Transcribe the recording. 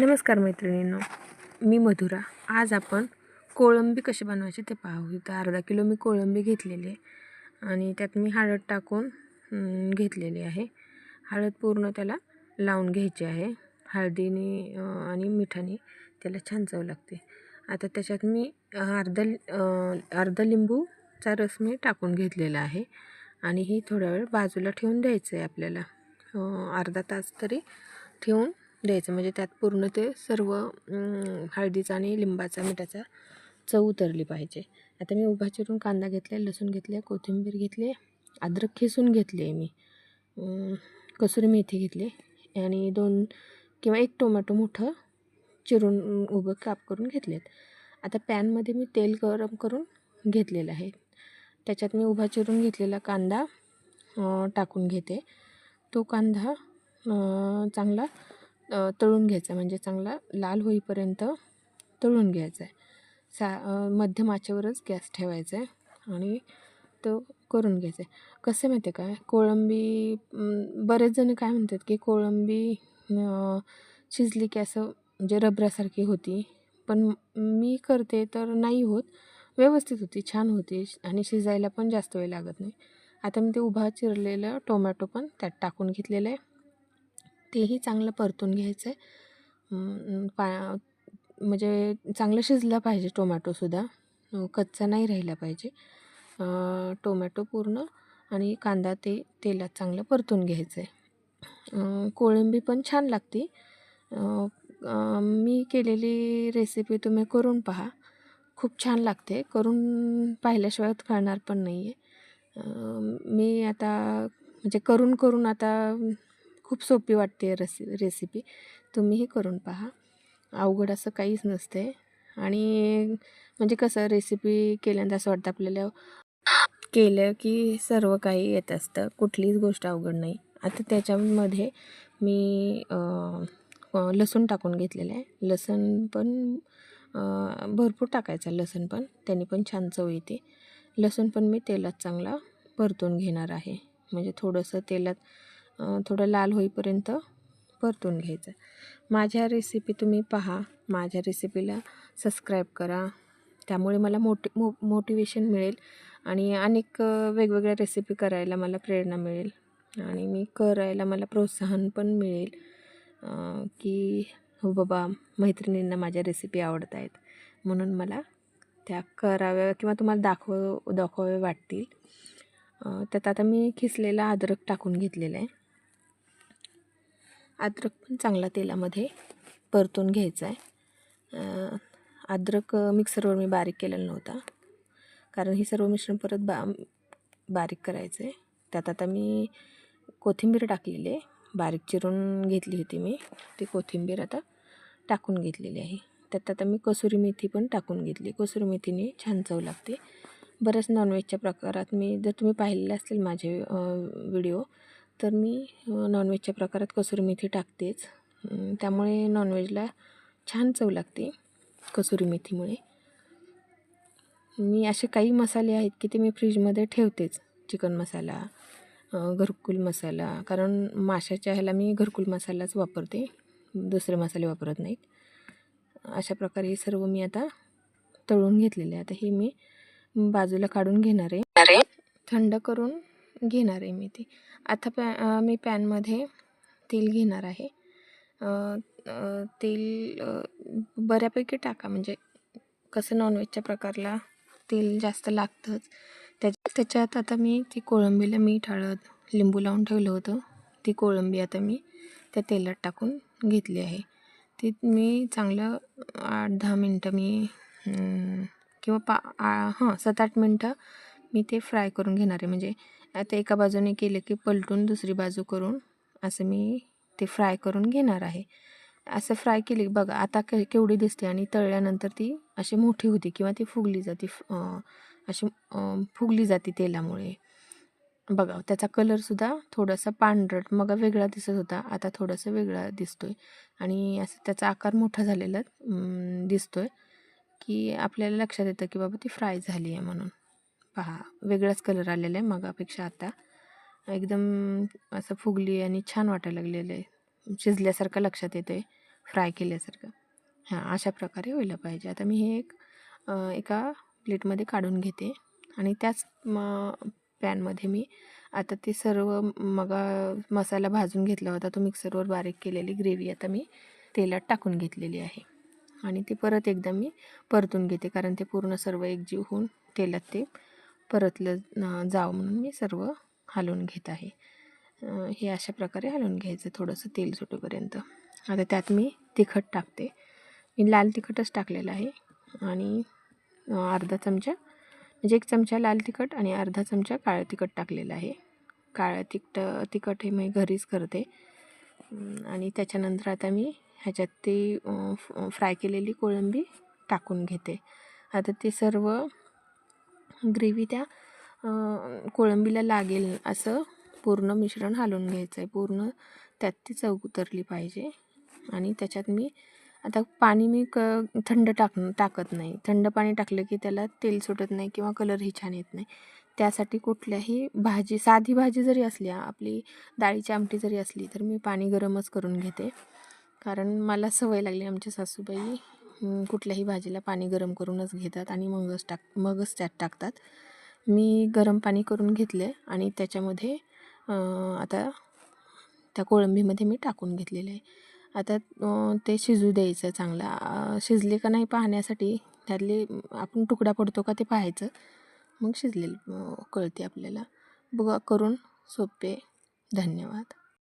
नमस्कार मैत्रिणींनो मी मधुरा. आज आपण कोळंबी कशी बनवायची ते पाहू इथं अर्धा किलो मी कोळंबी घेतलेली आहे आणि त्यात मी हळद टाकून घेतलेली आहे. हळद पूर्ण त्याला लावून घ्यायची आहे. हळदीने आणि मिठाने त्याला छान चव लागते. आता त्याच्यात मी अर्धा अर्धा लिंबूचा रस मी टाकून घेतलेला आहे आणि ही थोडा वेळ बाजूला ठेवून द्यायचं आहे आपल्याला अर्धा तास तरी ठेवून द्यायचं. म्हणजे त्यात पूर्ण ते सर्व हळदीचा आणि लिंबाचा मिठाचा चव उतरली पाहिजे. आता मी उभा चिरून कांदा घेतला आहे लसूण घेतले आहे कोथिंबीर घेतली आहे अद्रक खिसून घेतली आहे मी कसुरी मेथी घेतली आणि दोन किंवा एक टोमॅटो मोठं चिरून उभं काप करून घेतले आहेत आता पॅनमध्ये मी तेल गरम करून घेतलेलं आहे. त्याच्यात मी उभा चिरून घेतलेला कांदा टाकून घेते. तो कांदा चांगला तळून घ्यायचा म्हणजे चांगला लाल होईपर्यंत तळून घ्यायचा आहे. सा मध्यम आचेवरच गॅस ठेवायचा आहे आणि तो करून घ्यायचा आहे. कसं माहिती आहे काय कोळंबी बरेच जण काय म्हणतात की कोळंबी शिजली की असं म्हणजे रबरासारखी होती. पण मी करते तर नाही होत. व्यवस्थित होती छान होती आणि शिजायला पण जास्त वेळ लागत नाही. आता मी ते उभा चिरलेलं टोमॅटो पण त्यात टाकून घेतलेलं आहे. तेही चांगलं परतून घ्यायचं आहे पा म्हणजे चांगलं शिजलं पाहिजे टोमॅटोसुद्धा कच्चा नाही राहिला पाहिजे. टोमॅटो पूर्ण आणि कांदा ते तेलात चांगलं परतून घ्यायचं आहे कोळंबी पण छान लागते. मी केलेली रेसिपी तुम्ही करून पहा. खूप छान लागते. करून पाहिल्याशिवाय कळणार पण नाही आहे मी आता म्हणजे करून करून आता खूप सोपी वाटते रेसि रेसिपी. तुम्हीही करून पहा. अवघड असं काहीच नसते. आणि म्हणजे कसं रेसिपी केल्यानंतर असं वाटतं आपल्याला केलं की सर्व काही येत असतं. कुठलीच गोष्ट अवघड नाही. आता त्याच्यामध्ये मी लसूण टाकून घेतलेलं आहे. लसूण पण भरपूर टाकायचा लसूण पण. त्याने पण छान चव येते. लसूण पण मी तेलात चांगला परतून घेणार आहे. म्हणजे थोडंसं तेलात थोडं लाल होईपर्यंत परतून घ्यायचं. माझ्या रेसिपी तुम्ही पहा. माझ्या रेसिपीला सबस्क्राईब करा. त्यामुळे मला मोटि मो मोटिवेशन मिळेल आणि अनेक वेगवेगळ्या रेसिपी करायला मला प्रेरणा मिळेल. आणि मी करायला मला प्रोत्साहन पण मिळेल की हो बाबा मैत्रिणींना माझ्या रेसिपी आवडत आहेत म्हणून मला त्या कराव्या किंवा तुम्हाला दाखव दाखवावे वाटतील. त्यात आता मी खिसलेला अद्रक टाकून घेतलेला आहे. अद्रक पण चांगला तेलामध्ये परतून घ्यायचा आहे अद्रक मिक्सरवर मी बारीक केलेला नव्हता. कारण हे सर्व मिश्रण परत बा बारीक करायचं आहे त्यात आता मी कोथिंबीर टाकलेली आहे. बारीक चिरून घेतली होती मी. ती कोथिंबीर आता टाकून घेतलेली आहे. त्यात आता मी कसुरी मेथी पण टाकून घेतली. कसुरी मेथीने छान चव लागते. बऱ्याच नॉनव्हेजच्या प्रकारात मी जर तुम्ही पाहिलेले असतील माझे व्हिडिओ तर मी नॉनव्हेजच्या प्रकारात कसुरी मेथी टाकतेच. त्यामुळे नॉनव्हेजला छान चव लागते कसुरी मेथीमुळे. मी असे काही मसाले आहेत की ते मी फ्रीजमध्ये ठेवतेच. चिकन मसाला घरकुल मसाला कारण माशाच्या ह्याला मी घरकुल मसालाच वापरते. दुसरे मसाले वापरत नाहीत. अशा प्रकारे हे सर्व मी आता तळून घेतलेले आहे. आता हे मी बाजूला काढून घेणार आहे. थंड करून घेणार आहे मी ती. आता पॅ मी पॅनमध्ये तेल घेणार आहे. तेल बऱ्यापैकी टाका. म्हणजे कसं नॉनव्हेजच्या प्रकारला तेल जास्त लागतंच. त्या त्याच्यात आता मी ती कोळंबीला मीठ हळद लिंबू लावून ठेवलं होतं. ती कोळंबी आता मी त्या तेलात टाकून घेतली आहे. ती मी चांगलं आठ दहा मिनटं मी किंवा पा आ- हां सात आठ मिनटं मी ते फ्राय करून घेणार आहे. म्हणजे आता एका बाजूने केलं की पलटून दुसरी बाजू करून असं मी ते फ्राय करून घेणार आहे. असं फ्राय केली बघा आता के केवढी दिसते आणि तळल्यानंतर ती अशी मोठी होती किंवा ती फुगली जाते फ- अशी फुगली जाते तेलामुळे. बघा त्याचा कलरसुद्धा थोडासा पांढरट मग वेगळा दिसत होता आता थोडासा वेगळा दिसतो आहे आणि असं त्याचा आकार मोठा झालेला दिसतो आहे की आपल्याला लक्षात येतं की बाबा ती फ्राय झाली आहे म्हणून. पहा वेगळाच कलर आलेला आहे मगापेक्षा आता. एकदम असं फुगली आणि छान वाटायला लागलेलं आहे. शिजल्यासारखं लक्षात येतं आहे फ्राय केल्यासारखं. हां अशा प्रकारे व्हायला पाहिजे. आता मी हे एक एका प्लेटमध्ये काढून घेते आणि त्याच म पॅनमध्ये मी आता ते सर्व मगा मसाला भाजून घेतला होता. तो मिक्सरवर बारीक केलेली ग्रेव्ही आता मी तेलात टाकून घेतलेली आहे. आणि ते परत एकदा मी परतून घेते कारण ते पूर्ण सर्व एकजीव होऊन तेलात ते परतलं जावं म्हणून मी सर्व हलवून घेत आहे. हे अशा प्रकारे हलवून घ्यायचं थोडंसं तेल सुटेपर्यंत. आता त्यात मी तिखट टाकते. मी लाल तिखटच टाकलेलं आहे आणि अर्धा चमचा म्हणजे एक चमचा लाल तिखट आणि अर्धा चमचा काळं तिखट टाकलेलं आहे. काळं तिखट तिखट हे मी घरीच करते. आणि त्याच्यानंतर आता मी ह्याच्यात ते फ्राय केलेली कोळंबी टाकून घेते. आता ते सर्व ग्रेव्ही त्या कोळंबीला लागेल असं पूर्ण मिश्रण हलवून घ्यायचं आहे पूर्ण त्यात ती चव उतरली पाहिजे. आणि त्याच्यात मी आता पाणी मी क थंड टाक टाकत नाही. थंड पाणी टाकलं की त्याला तेल सुटत नाही किंवा कलरही छान येत नाही. त्यासाठी कुठल्याही भाजी साधी भाजी जरी असली आपली डाळीची आमटी जरी असली तर मी पाणी गरमच करून घेते. कारण मला सवय लागली आमच्या सासूबाई कुठल्याही भाजीला पाणी गरम करूनच घेतात आणि मगच टाक मगच त्यात टाकतात. मी गरम पाणी करून घेतले आणि त्याच्यामध्ये आता त्या कोळंबीमध्ये मी टाकून घेतलेलं आहे. आता ते शिजू द्यायचं चांगलं. शिजले का नाही पाहण्यासाठी त्यातले आपण तुकडा पडतो का ते पाहायचं. मग शिजलेलं कळते आपल्याला. बघा करून सोपे. धन्यवाद.